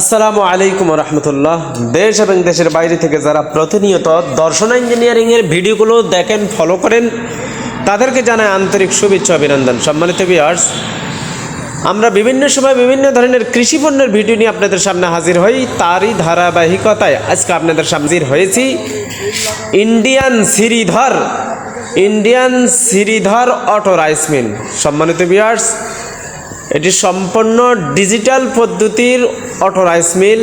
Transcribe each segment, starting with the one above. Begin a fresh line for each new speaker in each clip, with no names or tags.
আসসালামু আলাইকুম রহমতুল্লাহ। দেশ এবং দেশের বাইরে থেকে যারা প্রতিনিয়ত দর্শন ইঞ্জিনিয়ারিংয়ের ভিডিওগুলো দেখেন ফলো করেন, তাদেরকে জানায় আন্তরিক শুভেচ্ছা অভিনন্দন। সম্মানিত বিয়ার্স আমরা বিভিন্ন সময় বিভিন্ন ধরনের কৃষি পণ্যের ভিডিও নিয়ে আপনাদের সামনে হাজির হই। তারই ধারাবাহিকতায় আজকে আপনাদের সামনে হাজির হয়েছি। Indian Sridhar Indian Sridhar auto rice mill. সম্মানিত বিয়ার্স এটি সম্পূর্ণ ডিজিটাল পদ্ধতির অটো রাইস মিল,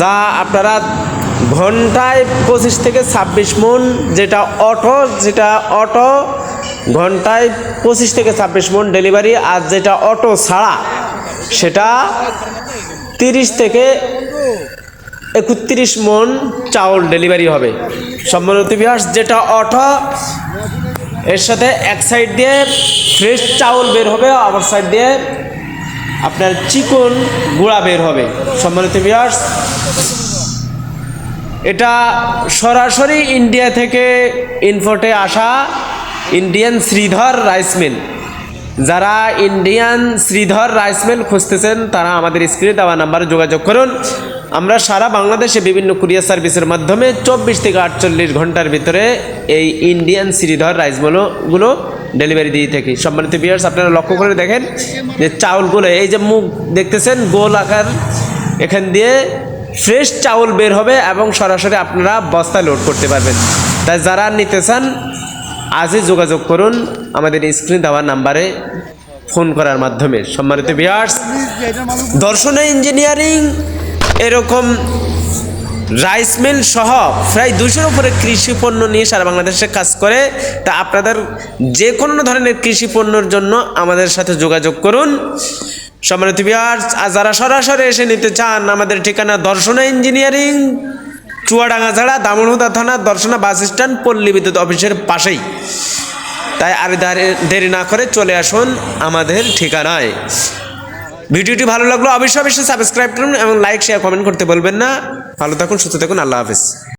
যা আপনারা ঘন্টায় পঁচিশ থেকে ছাব্বিশ মন যেটা অটো যেটা অটো, ঘন্টায় পঁচিশ থেকে ছাব্বিশ মন ডেলিভারি আর যেটা অটো ছাড়া সেটা তিরিশ থেকে একত্রিশ মন চাউল ডেলিভারি হবে। সম্মানিত বিহাস যেটা অটো এর সাথে এক সাইড দিয়ে ফ্রেশ চাউল বের হবে আবার সাইড দিয়ে আপনার চিকন গুঁড়া বের হবে। সম্মানিত বিয়ার্স এটা সরাসরি ইন্ডিয়া থেকে ইনফোর্টে আসা ইন্ডিয়ান শ্রীধর রাইস মিল যারা ইন্ডিয়ান শ্রীধর রাইস মিল খুঁজতেছেন, তারা আমাদের স্ক্রিনে দেওয়া নাম্বারে যোগাযোগ করুন। আমরা সারা বাংলাদেশে বিভিন্ন কুরিয়ার সার্ভিসের মাধ্যমে চব্বিশ থেকে আটচল্লিশ ঘণ্টার ভিতরে এই ইন্ডিয়ান শ্রীধর রাইসগুলো গুলো ডেলিভারি দিয়ে থাকি। সম্মানিত বিয়ার্স আপনারা লক্ষ্য করে দেখেন যে চাউলগুলো, এই যে মুখ দেখতেছেন, গোল আকার, এখান দিয়ে ফ্রেশ চাউল বের হবে এবং সরাসরি আপনারা বস্তায় লোড করতে পারবেন। তাই যারা নিতে চান আজই যোগাযোগ করুন আমাদের স্ক্রিন দেওয়া নাম্বারে ফোন করার মাধ্যমে। সম্মানিত বিয়ার্স দর্শনে ইঞ্জিনিয়ারিং এরকম রাইস মিল সহ প্রায় দুশোর উপরে কৃষি পণ্য নিয়ে সারা বাংলাদেশে কাজ করে, তা আপনাদের যে কোনো ধরনের কৃষি পণ্যের জন্য আমাদের সাথে যোগাযোগ করুন। সম্মানিত বিহার যারা সরাসরি এসে নিতে চান, আমাদের ঠিকানা দর্শনা ইঞ্জিনিয়ারিং চুয়াডাঙ্গা ছাড়া দামনহুদা থানা দর্শনা বাস স্ট্যান্ড পল্লী বিদ্যুৎ অফিসের পাশেই। তাই আর দেরি না করে চলে আসুন আমাদের ঠিকানায়। ভিডিওটি ভালো লাগল অবশ্যই অবশ্যই সাবস্ক্রাইব করুন এবং লাইক শেয়ার কমেন্ট করতে বলবেন না। ভালো থাকুন, সুস্থ থাকুন, আল্লাহ হাফিজ।